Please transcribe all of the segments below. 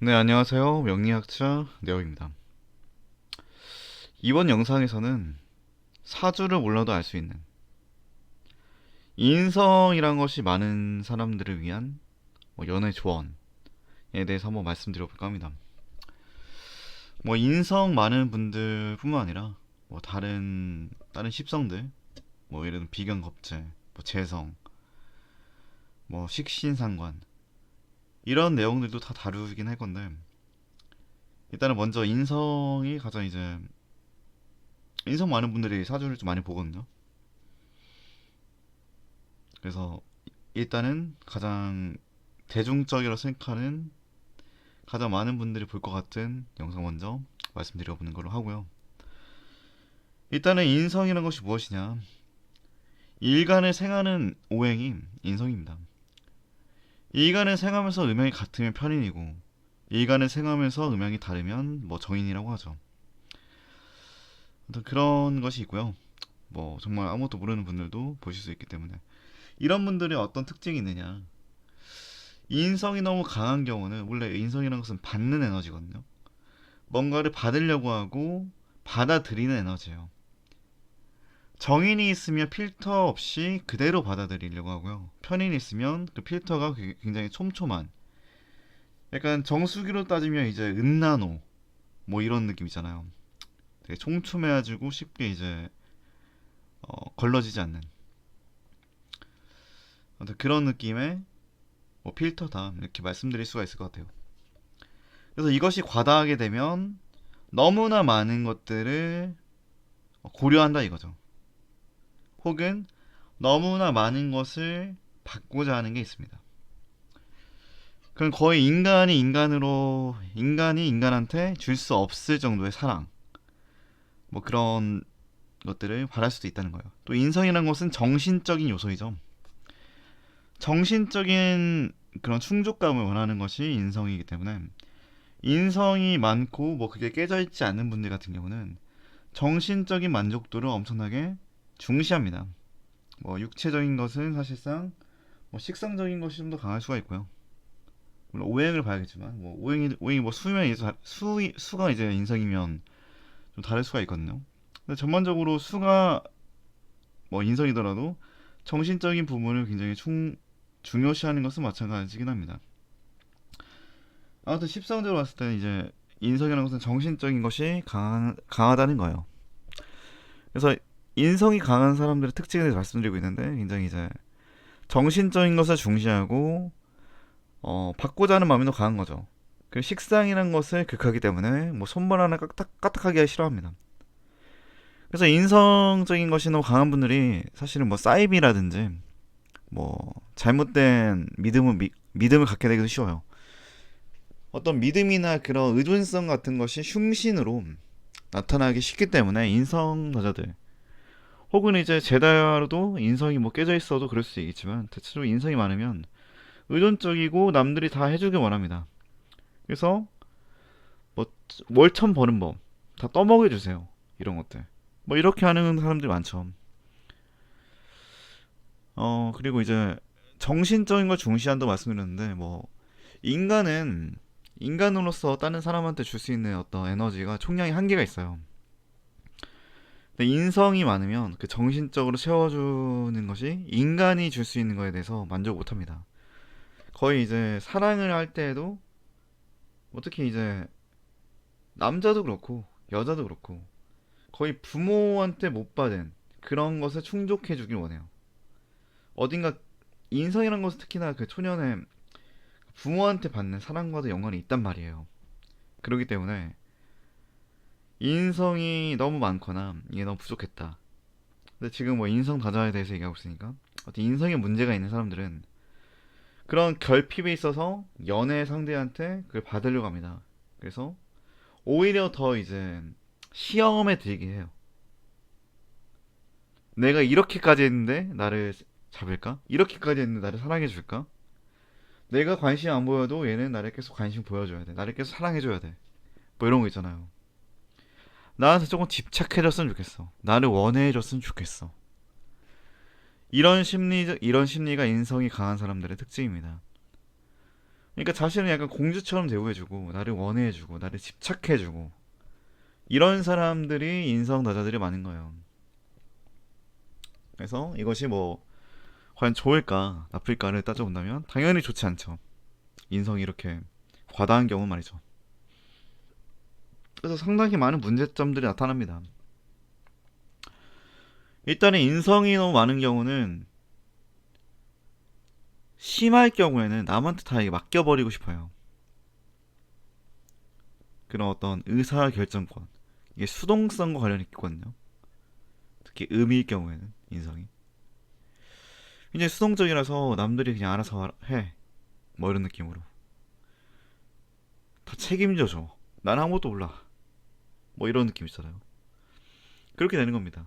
네, 안녕하세요. 명리학자 네오입니다. 이번 영상에서는 사주를 몰라도 알 수 있는 인성이란 것이 많은 사람들을 위한 뭐 연애 조언에 대해서 한번 말씀드려볼까 합니다. 뭐 인성 많은 분들뿐만 아니라 뭐 다른 다른 십성들 뭐 예를 들면 비견겁재, 뭐 재성, 뭐 식신상관 이런 내용들도 다 다루긴 할 건데 일단은 먼저 인성이 가장 이제 인성 많은 분들이 사주를 좀 많이 보거든요. 그래서 일단은 가장 대중적이라고 생각하는 가장 많은 분들이 볼 것 같은 영상 먼저 말씀드려보는 걸로 하고요. 일단은 인성이라는 것이 무엇이냐? 일간을 생하는 오행이 인성입니다. 일간을 생하면서 음양이 같으면 편인이고 일간을 생하면서 음양이 다르면 뭐 정인이라고 하죠. 그런 것이 있고요. 뭐 정말 아무것도 모르는 분들도 보실 수 있기 때문에 이런 분들의 어떤 특징이 있느냐? 인성이 너무 강한 경우는 원래 인성이라는 것은 받는 에너지거든요. 뭔가를 받으려고 하고 받아들이는 에너지예요. 정인이 있으면 필터 없이 그대로 받아들이려고 하고요. 편인이 있으면 그 필터가 그- 굉장히 촘촘한 약간 정수기로 따지면 이제 은나노 뭐 이런 느낌 있잖아요. 되게 촘촘해가지고 쉽게 이제 어, 걸러지지 않는 그런 느낌의 뭐 필터다 이렇게 말씀드릴 수가 있을 것 같아요. 그래서 이것이 과다하게 되면 너무나 많은 것들을 고려한다 이거죠. 혹은 너무나 많은 것을 받고자 하는 게 있습니다. 그럼 거의 인간이 인간으로 인간이 인간한테 줄 수 없을 정도의 사랑 뭐 그런 것들을 바랄 수도 있다는 거예요. 또 인성이라는 것은 정신적인 요소이죠. 정신적인 그런 충족감을 원하는 것이 인성이기 때문에 인성이 많고 뭐 그게 깨져 있지 않는 분들 같은 경우는 정신적인 만족도를 엄청나게 중시합니다. 뭐 육체적인 것은 사실상 뭐 식상적인 것이 좀 더 강할 수가 있고요. 물론 오행을 봐야겠지만 뭐 오행이 오행이 뭐 수면 이제 수 수가 이제 인성이면 좀 다를 수가 있거든요. 근데 전반적으로 수가 뭐 인성이더라도 정신적인 부분을 굉장히 충 중요시하는 것은 마찬가지긴 합니다. 아무튼 십성적으로 봤을 때는 이제 인성이라는 것은 정신적인 것이 강한, 강하다는 거예요. 그래서 인성이 강한 사람들의 특징에 대해서 말씀드리고 있는데 굉장히 이제 정신적인 것을 중시하고 어, 받고자 하는 마음이 더 강한 거죠. 그 식상이라는 것을 극하기 때문에 뭐 손발 하나 까딱, 까딱하게 싫어합니다. 그래서 인성적인 것이 너무 강한 분들이 사실은 뭐 사이비라든지 뭐 잘못된 믿음을 미- 믿음을 갖게 되기도 쉬워요. 어떤 믿음이나 그런 의존성 같은 것이 흉신으로 나타나기 쉽기 때문에 인성자들 혹은 이제 제다로도 인성이 뭐 깨져 있어도 그럴 수 있겠지만 대체로 인성이 많으면 의존적이고 남들이 다 해주길 원합니다. 그래서 뭐 월천 버는 법 다 떠먹여 주세요. 이런 것들 뭐 이렇게 하는 사람들이 많죠. 어 그리고 이제 정신적인 걸 중시한다고 말씀드렸는데 뭐 인간은 인간으로서 다른 사람한테 줄 수 있는 어떤 에너지가 총량이 한계가 있어요. 근데 인성이 많으면 그 정신적으로 채워주는 것이 인간이 줄 수 있는 거에 대해서 만족 못 합니다. 거의 이제 사랑을 할 때에도 뭐 특히 이제 남자도 그렇고 여자도 그렇고 거의 부모한테 못 받은 그런 것을 충족해 주길 원해요. 어딘가 인성이란 것은 특히나 그 초년에 부모한테 받는 사랑과도 연관이 있단 말이에요. 그렇기 때문에 인성이 너무 많거나 이게 너무 부족했다. 근데 지금 뭐 인성 다자에 대해서 얘기하고 있으니까 어떤 인성에 문제가 있는 사람들은 그런 결핍에 있어서 연애 상대한테 그걸 받으려고 합니다. 그래서 오히려 더 이제 시험에 들게 해요. 내가 이렇게까지 했는데 나를 잡을까? 이렇게까지 했는데 나를 사랑해 줄까? 내가 관심 안 보여도 얘는 나를 계속 관심 보여줘야 돼. 나를 계속 사랑해줘야 돼. 뭐 이런 거 있잖아요. 나한테 조금 집착해줬으면 좋겠어. 나를 원해줬으면 좋겠어. 이런 심리 이런 심리가 인성이 강한 사람들의 특징입니다. 그러니까 자신을 약간 공주처럼 대우해주고 나를 원해주고 나를 집착해주고 이런 사람들이 인성 다자들이 많은 거예요. 그래서 이것이 뭐 과연 좋을까 나쁠까를 따져본다면 당연히 좋지 않죠. 인성이 이렇게 과다한 경우 말이죠. 그래서 상당히 많은 문제점들이 나타납니다. 일단은 인성이 너무 많은 경우는 심할 경우에는 남한테 다 이게 맡겨버리고 싶어요. 그런 어떤 의사 결정권 이게 수동성과 관련이 있거든요. 특히 음일 경우에는 인성이 굉장히 수동적이라서 남들이 그냥 알아서 해. 뭐 이런 느낌으로 다 책임져줘. 난 아무것도 몰라. 뭐 이런 느낌 있잖아요. 그렇게 되는 겁니다.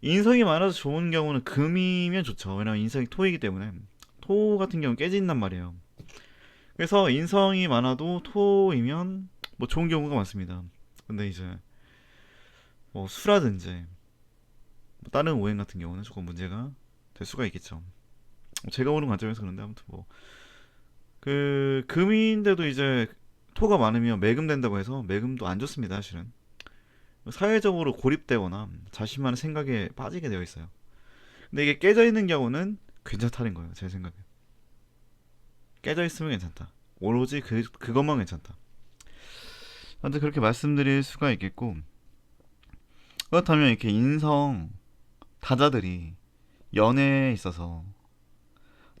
인성이 많아서 좋은 경우는 금이면 좋죠. 왜냐면 인성이 토이기 때문에 토 같은 경우는 깨진단 말이에요. 그래서 인성이 많아도 토이면 뭐 좋은 경우가 많습니다. 근데 이제 뭐 수라든지 뭐 다른 오행 같은 경우는 조금 문제가 될 수가 있겠죠. 제가 보는 관점에서 그런데 아무튼 뭐 그 금인데도 이제 토가 많으면 매금된다고 해서 매금도 안 좋습니다, 사실은. 사회적으로 고립되거나 자신만의 생각에 빠지게 되어 있어요. 근데 이게 깨져 있는 경우는 괜찮다는 거예요, 제 생각에. 깨져 있으면 괜찮다. 오로지 그, 그것만 괜찮다. 아무튼 그렇게 말씀드릴 수가 있겠고, 그렇다면 이렇게 인성 다자들이 연애에 있어서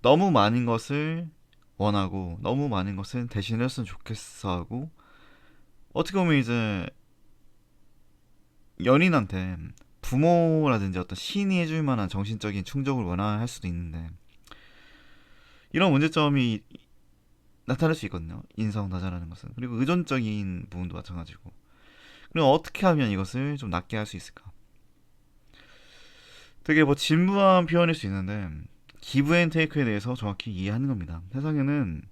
너무 많은 것을 원하고 너무 많은 것은 대신했으면 좋겠어 하고 어떻게 보면 이제 연인한테 부모라든지 어떤 신이 해줄 만한 정신적인 충족을 원할 수도 있는데 이런 문제점이 나타날 수 있거든요. 인성 다자라는 것은 그리고 의존적인 부분도 마찬가지고 그럼 어떻게 하면 이것을 좀 낫게 할 수 있을까? 되게 뭐 진부한 표현일 수 있는데 기브 앤 테이크에 대해서 정확히 이해하는 겁니다. 세상에는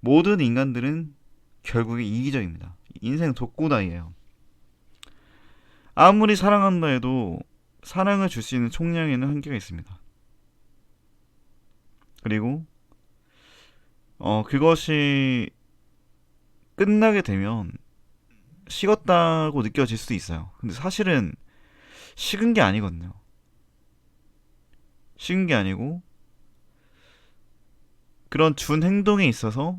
모든 인간들은 결국에 이기적입니다. 인생 독고다이예요. 아무리 사랑한다 해도 사랑을 줄 수 있는 총량에는 한계가 있습니다. 그리고 어 그것이 끝나게 되면 식었다고 느껴질 수도 있어요. 근데 사실은 식은 게 아니거든요. 식은 게 아니고 그런 준 행동에 있어서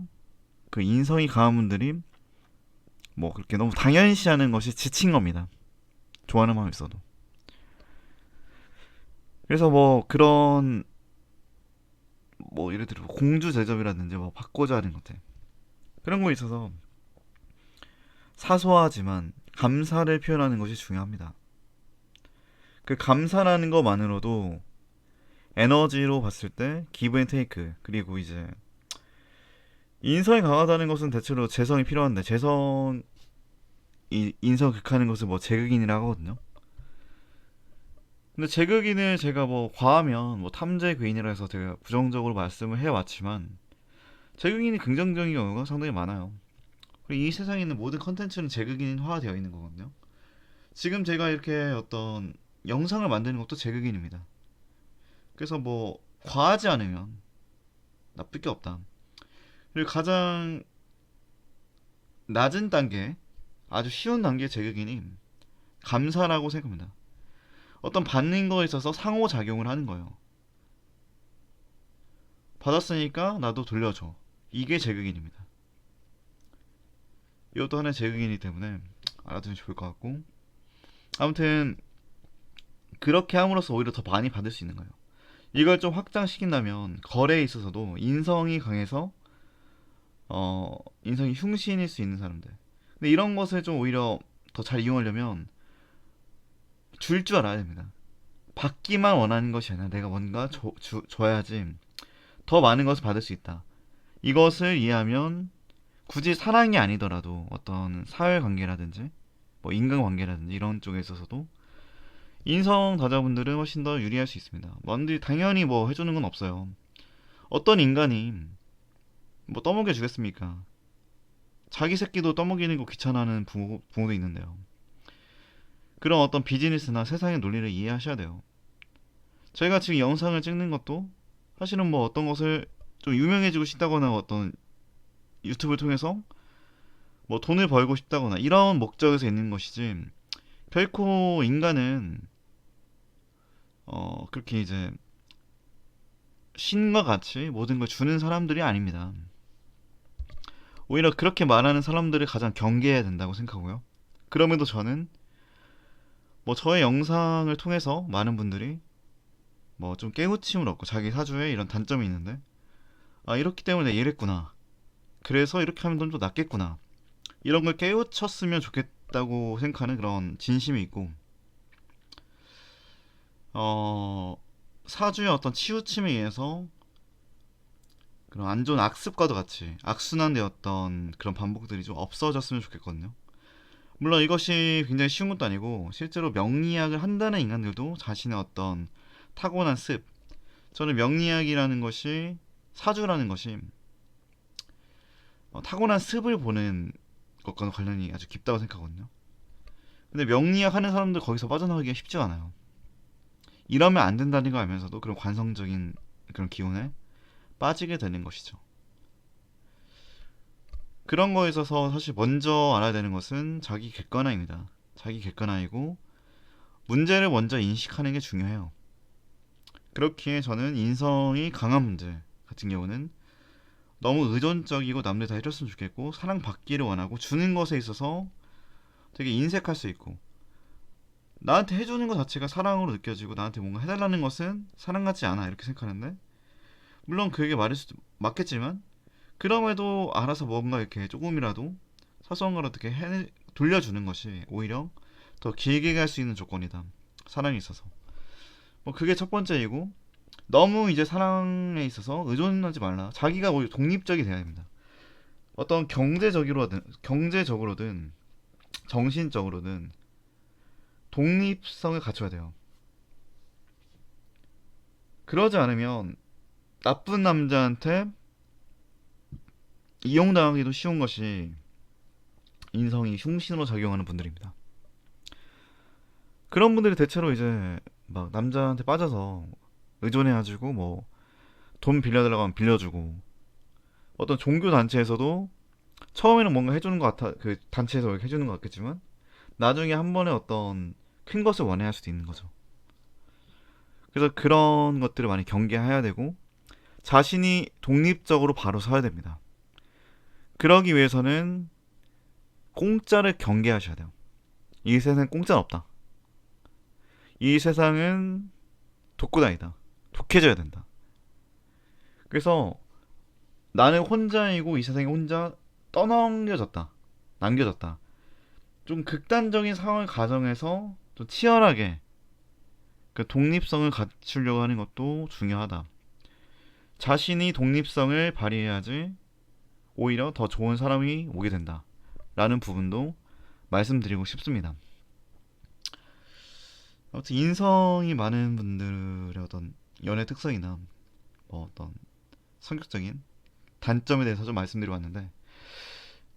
그 인성이 강한 분들이 뭐 그렇게 너무 당연시하는 것이 지친 겁니다. 좋아하는 마음이 있어도. 그래서 뭐 그런 뭐 예를 들어 공주 제접이라든지 뭐 받고자 하는 것들 그런 거에 있어서 사소하지만 감사를 표현하는 것이 중요합니다. 그 감사라는 것만으로도 에너지로 봤을 때 기브 앤 테이크 그리고 이제 인성이 강하다는 것은 대체로 재성이 필요한데 재성 이 인성 극하는 것을 뭐 제극인이라고 하거든요. 근데 제극인을 제가 뭐 과하면 뭐 탐재 괴인이라 해서 제가 부정적으로 말씀을 해왔지만 제극인이 긍정적인 경우가 상당히 많아요. 그리고 이 세상에 있는 모든 컨텐츠는 제극인화 되어 있는 거거든요. 지금 제가 이렇게 어떤 영상을 만드는 것도 제극인입니다. 그래서 뭐 과하지 않으면 나쁠 게 없다. 그리고 가장 낮은 단계, 아주 쉬운 단계 제격이니 감사라고 생각합니다. 어떤 받는 거에 있어서 상호작용을 하는 거예요. 받았으니까 나도 돌려줘. 이게 제극인입니다. 이것도 하나의 제극인이기 때문에 알아두면 좋을 것 같고 아무튼 그렇게 함으로써 오히려 더 많이 받을 수 있는 거예요. 이걸 좀 확장시킨다면 거래에 있어서도 인성이 강해서 어 인성이 흉신일 수 있는 사람들. 근데 이런 것을 좀 오히려 더 잘 이용하려면 줄줄 알아야 됩니다. 받기만 원하는 것이 아니라 내가 뭔가 줘, 주, 줘야지 더 많은 것을 받을 수 있다. 이것을 이해하면 굳이 사랑이 아니더라도 어떤 사회 관계라든지 뭐 인간 관계라든지 이런 쪽에 있어서도 인성 다자분들은 훨씬 더 유리할 수 있습니다. 당연히 뭐 해주는 건 없어요. 어떤 인간이 뭐 떠먹여 주겠습니까? 자기 새끼도 떠먹이는 거 귀찮아하는 부모, 부모도 있는데요. 그런 어떤 비즈니스나 세상의 논리를 이해하셔야 돼요. 저희가 지금 영상을 찍는 것도 사실은 뭐 어떤 것을 좀 유명해지고 싶다거나 어떤 유튜브를 통해서 뭐 돈을 벌고 싶다거나 이런 목적에서 있는 것이지 결코 인간은 어 그렇게 이제 신과 같이 모든 걸 주는 사람들이 아닙니다. 오히려 그렇게 말하는 사람들을 가장 경계해야 된다고 생각하고요. 그럼에도 저는 뭐 저의 영상을 통해서 많은 분들이 뭐 좀 깨우침을 얻고 자기 사주에 이런 단점이 있는데 아 이렇기 때문에 이랬구나. 그래서 이렇게 하면 좀 더 낫겠구나. 이런 걸 깨우쳤으면 좋겠다고 생각하는 그런 진심이 있고 어 사주의 어떤 치우침에 의해서 그런 안 좋은 악습과도 같이 악순환되었던 그런 반복들이 좀 없어졌으면 좋겠거든요. 물론 이것이 굉장히 쉬운 것도 아니고 실제로 명리학을 한다는 인간들도 자신의 어떤 타고난 습 저는 명리학이라는 것이 사주라는 것이 어, 타고난 습을 보는 것과는 관련이 아주 깊다고 생각하거든요. 근데 명리학 하는 사람들 거기서 빠져나가기가 쉽지가 않아요. 이러면 안 된다는 걸 알면서도 그런 관성적인 그런 기운에 빠지게 되는 것이죠. 그런 거에 있어서 사실 먼저 알아야 되는 것은 자기 객관화입니다. 자기 객관화이고 문제를 먼저 인식하는 게 중요해요. 그렇기에 저는 인성이 강한 문제 같은 경우는 너무 의존적이고 남들 다 해줬으면 좋겠고 사랑받기를 원하고 주는 것에 있어서 되게 인색할 수 있고 나한테 해주는 것 자체가 사랑으로 느껴지고 나한테 뭔가 해달라는 것은 사랑 같지 않아 이렇게 생각하는데 물론 그게 말일 수도 맞겠지만 그럼에도 알아서 뭔가 이렇게 조금이라도 사소한 거라도 이렇게 해 돌려주는 것이 오히려 더 길게 갈 수 있는 조건이다. 사랑에 있어서. 뭐 그게 첫 번째이고 너무 이제 사랑에 있어서 의존하지 말라. 자기가 오히려 독립적이 돼야 됩니다. 어떤 경제적으로든 경제적으로든 정신적으로든 독립성을 갖춰야 돼요. 그러지 않으면 나쁜 남자한테 이용당하기도 쉬운 것이 인성이 흉신으로 작용하는 분들입니다. 그런 분들이 대체로 이제 막 남자한테 빠져서 의존해가지고 뭐 돈 빌려달라고 하면 빌려주고 어떤 종교 단체에서도 처음에는 뭔가 해주는 것 같아 그 단체에서 해주는 것 같겠지만 나중에 한 번에 어떤 큰 것을 원해할 수도 있는 거죠. 그래서 그런 것들을 많이 경계해야 되고 자신이 독립적으로 바로 서야 됩니다. 그러기 위해서는 공짜를 경계하셔야 돼요. 이 세상에 공짜는 없다. 이 세상은 독고다이다. 독해져야 된다. 그래서 나는 혼자이고 이 세상에 혼자 떠넘겨졌다. 남겨졌다. 좀 극단적인 상황을 가정해서 좀 치열하게 그 독립성을 갖추려고 하는 것도 중요하다. 자신이 독립성을 발휘해야지 오히려 더 좋은 사람이 오게 된다. 라는 부분도 말씀드리고 싶습니다. 아무튼 인성이 많은 분들의 어떤 연애 특성이나 뭐 어떤 성격적인 단점에 대해서 좀 말씀드려 봤는데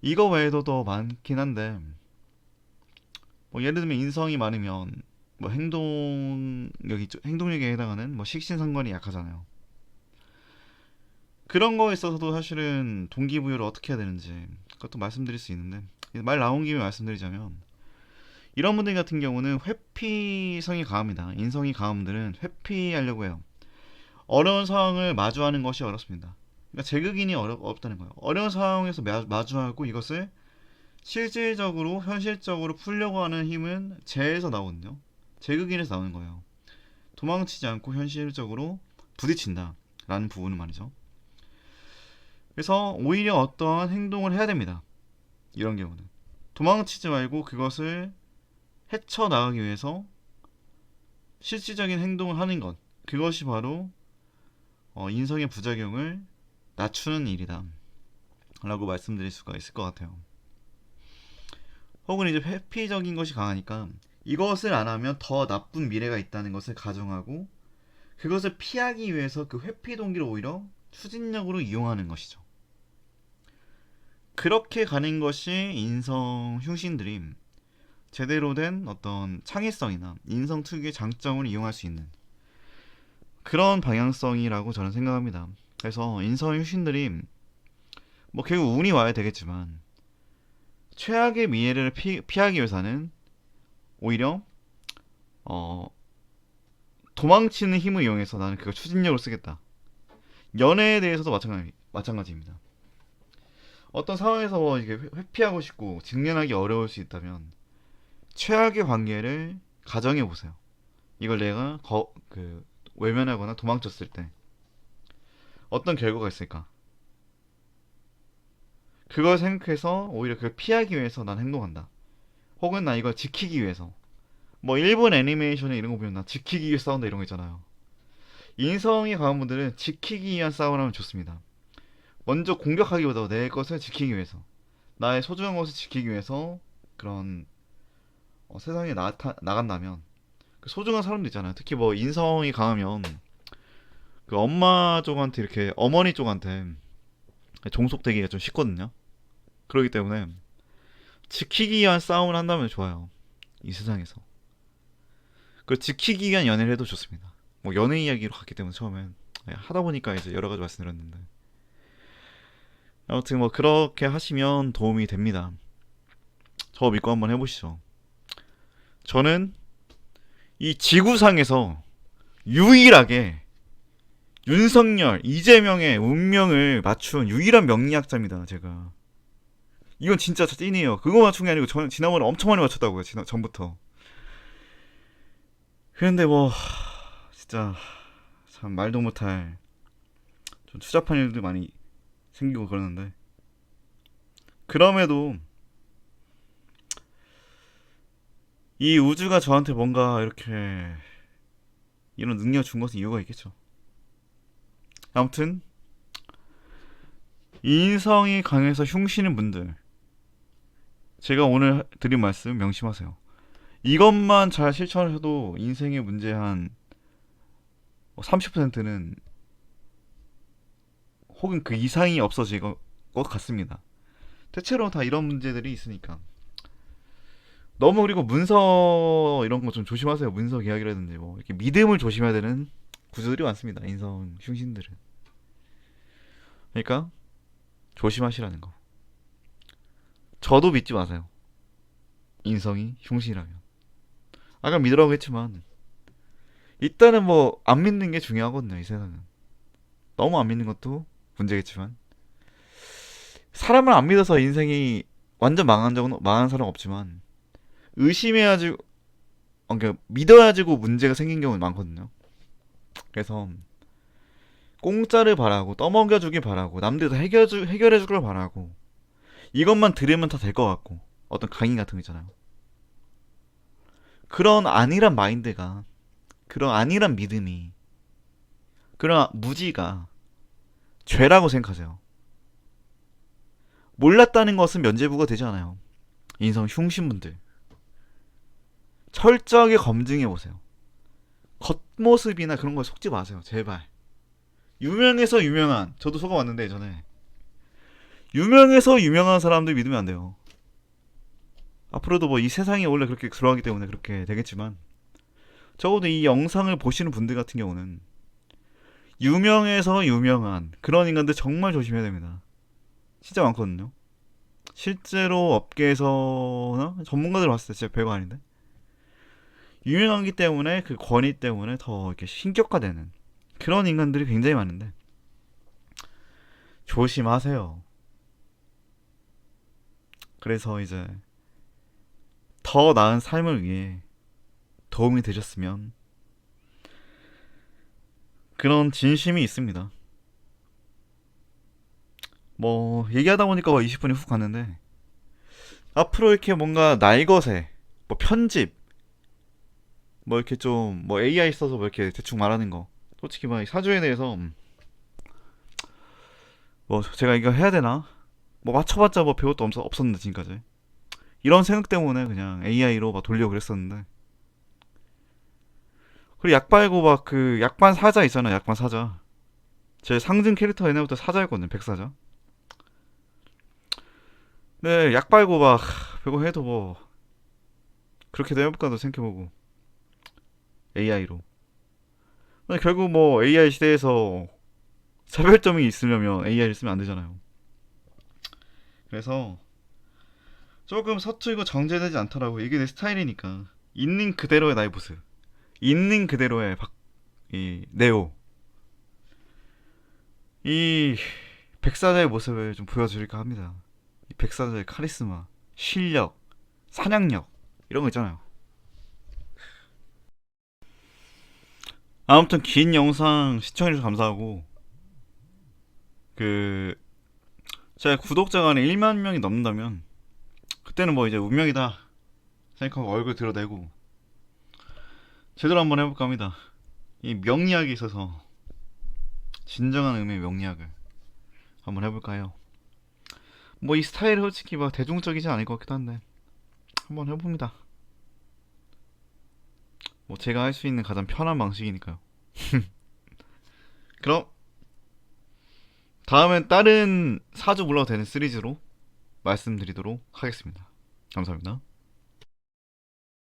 이거 외에도 더 많긴 한데 뭐 예를 들면 인성이 많으면 뭐 행동력이 좀- 행동력에 해당하는 뭐 식신상관이 약하잖아요. 그런 거에 있어서도 사실은 동기부여를 어떻게 해야 되는지 그것도 말씀드릴 수 있는데 말 나온 김에 말씀드리자면 이런 분들 같은 경우는 회피성이 강합니다. 인성이 강한 분들은 회피하려고 해요. 어려운 상황을 마주하는 것이 어렵습니다. 그러니까 제극인이 어려, 없다는 거예요. 어려운 상황에서 마, 마주하고 이것을 실질적으로 현실적으로 풀려고 하는 힘은 재에서 나오거든요. 제극인에서 나오는 거예요. 도망치지 않고 현실적으로 부딪힌다. 라는 부분은 말이죠. 그래서 오히려 어떠한 행동을 해야 됩니다. 이런 경우는. 도망치지 말고 그것을 헤쳐나가기 위해서 실질적인 행동을 하는 것. 그것이 바로 어, 인성의 부작용을 낮추는 일이다. 라고 말씀드릴 수가 있을 것 같아요. 혹은 이제 회피적인 것이 강하니까 이것을 안 하면 더 나쁜 미래가 있다는 것을 가정하고 그것을 피하기 위해서 그 회피 동기를 오히려 추진력으로 이용하는 것이죠. 그렇게 가는 것이 인성 흉신들이 제대로 된 어떤 창의성이나 인성 특유의 장점을 이용할 수 있는 그런 방향성이라고 저는 생각합니다. 그래서 인성 휴신들이 뭐 결국 운이 와야 되겠지만 최악의 미래를 피, 피하기 위해서는 오히려 어 도망치는 힘을 이용해서 나는 그걸 추진력을 쓰겠다. 연애에 대해서도 마찬가지, 마찬가지입니다. 어떤 상황에서 뭐 이게 회- 회피하고 싶고 직면하기 어려울 수 있다면 최악의 관계를 가정해 보세요. 이걸 내가 거, 그 외면하거나 도망쳤을 때 어떤 결과가 있을까? 그걸 생각해서 오히려 그걸 피하기 위해서 난 행동한다. 혹은 나 이걸 지키기 위해서. 뭐 일본 애니메이션에 이런 거 보면 나 지키기 위해 싸운다 이런 거 있잖아요. 인성이 강한 분들은 지키기 위한 싸움을 하면 좋습니다. 먼저 공격하기보다 내 것을 지키기 위해서 나의 소중한 것을 지키기 위해서 그런 어, 세상에 나타, 나간다면 그 소중한 사람도 있잖아요. 특히 뭐 인성이 강하면 그 엄마 쪽한테 이렇게 어머니 쪽한테 종속되기가 좀 쉽거든요. 그렇기 때문에 지키기 위한 싸움을 한다면 좋아요. 이 세상에서. 그 지키기 위한 연애를 해도 좋습니다. 뭐 연애 이야기로 갔기 때문에 처음엔 예, 하다 보니까 이제 여러 가지 말씀드렸는데 아무튼 뭐 그렇게 하시면 도움이 됩니다. 저 믿고 한번 해보시죠. 저는 이 지구상에서 유일하게 윤석열, 이재명의 운명을 맞춘 유일한 명리학자입니다. 제가 이건 진짜 찐이에요. 그거 맞춘 게 아니고 저는 지난번에 엄청 많이 맞췄다고요. 지난 전부터. 그런데 뭐 하, 진짜 참 말도 못할 좀 추잡한 일들 많이 생기고 그러는데 그럼에도 이 우주가 저한테 뭔가 이렇게 이런 능력 준 것은 이유가 있겠죠. 아무튼 인성이 강해서 흉시는 분들 제가 오늘 드린 말씀 명심하세요. 이것만 잘 실천해도 인생의 문제 한 30%는 혹은 그 이상이 없어질 것 같습니다. 대체로 다 이런 문제들이 있으니까. 너무 그리고 문서 이런 거 좀 조심하세요. 문서 이야기라든지 뭐 이렇게 믿음을 조심해야 되는 구조들이 많습니다. 인성 흉신들은. 그러니까 조심하시라는 거. 저도 믿지 마세요. 인성이 흉신이라면. 아까 믿으라고 했지만 일단은 뭐 안 믿는 게 중요하거든요. 이 세상은. 너무 안 믿는 것도 문제겠지만 사람을 안 믿어서 인생이 완전 망한 적은 망한 사람 없지만 의심해야지 어, 그러니까 믿어야지고 문제가 생긴 경우는 많거든요. 그래서 공짜를 바라고 떠먹여주길 바라고 남들도 해결주, 해결해주길 바라고 이것만 들으면 다 될 것 같고 어떤 강의 같은 거 있잖아요. 그런 안일한 마인드가 그런 안일한 믿음이 그런 무지가 죄라고 생각하세요. 몰랐다는 것은 면죄부가 되지 않아요. 인성 흉신분들. 철저하게 검증해 보세요. 겉모습이나 그런 거에 속지 마세요. 제발. 유명해서 유명한 저도 속아왔는데 예전에 유명해서 유명한 사람들 믿으면 안 돼요. 앞으로도 뭐 이 세상이 원래 그렇게 들어가기 때문에 그렇게 되겠지만 적어도 이 영상을 보시는 분들 같은 경우는 유명해서 유명한 그런 인간들 정말 조심해야 됩니다. 진짜 많거든요. 실제로 업계에서나 전문가들 봤을 때 진짜 별거 아닌데 유명하기 때문에 그 권위 때문에 더 이렇게 신격화되는 그런 인간들이 굉장히 많은데 조심하세요. 그래서 이제 더 나은 삶을 위해 도움이 되셨으면 그런 진심이 있습니다. 뭐 얘기하다 보니까 20분이 훅 갔는데 앞으로 이렇게 뭔가 날것에 뭐 편집 뭐 이렇게 좀 뭐 AI 써서 뭐 이렇게 대충 말하는 거 솔직히 뭐 사주에 대해서 음, 뭐 제가 이거 해야 되나 뭐 맞춰봤자 뭐 배울 것도 없, 없었는데 지금까지 이런 생각 때문에 그냥 AI로 막 돌려고 그랬었는데 그리고 약 빨고 막 그 약반 사자 있잖아 약반 사자 제 상징 캐릭터 옛날부터 사자였거든요 백사자 네, 약 빨고 막 그거 해도 뭐 그렇게도 해볼까도 생각해보고 AI로 결국 뭐 AI 시대에서 차별점이 있으려면 AI를 쓰면 안 되잖아요. 그래서 조금 서툴고 정제되지 않더라고. 이게 내 스타일이니까. 있는 그대로의 나의 모습. 있는 그대로의 박, 이, 네오. 이, 백사자의 모습을 좀 보여드릴까 합니다. 이 백사자의 카리스마, 실력, 사냥력, 이런 거 있잖아요. 아무튼 긴 영상 시청해주셔서 감사하고, 그, 제가 구독자가 한 1만 명이 넘는다면, 그때는 뭐 이제 운명이다 생각하고 얼굴 드러내고 제대로 한번 해볼까 합니다. 이 명리학에 있어서 진정한 의미의 명리학을 한번 해볼까 해요. 뭐 이 스타일이 솔직히 막 대중적이지 않을 것 같기도 한데 한번 해봅니다. 뭐 제가 할 수 있는 가장 편한 방식이니까요. 그럼 다음엔 다른 사주 몰라도 되는 시리즈로 말씀드리도록 하겠습니다. 감사합니다.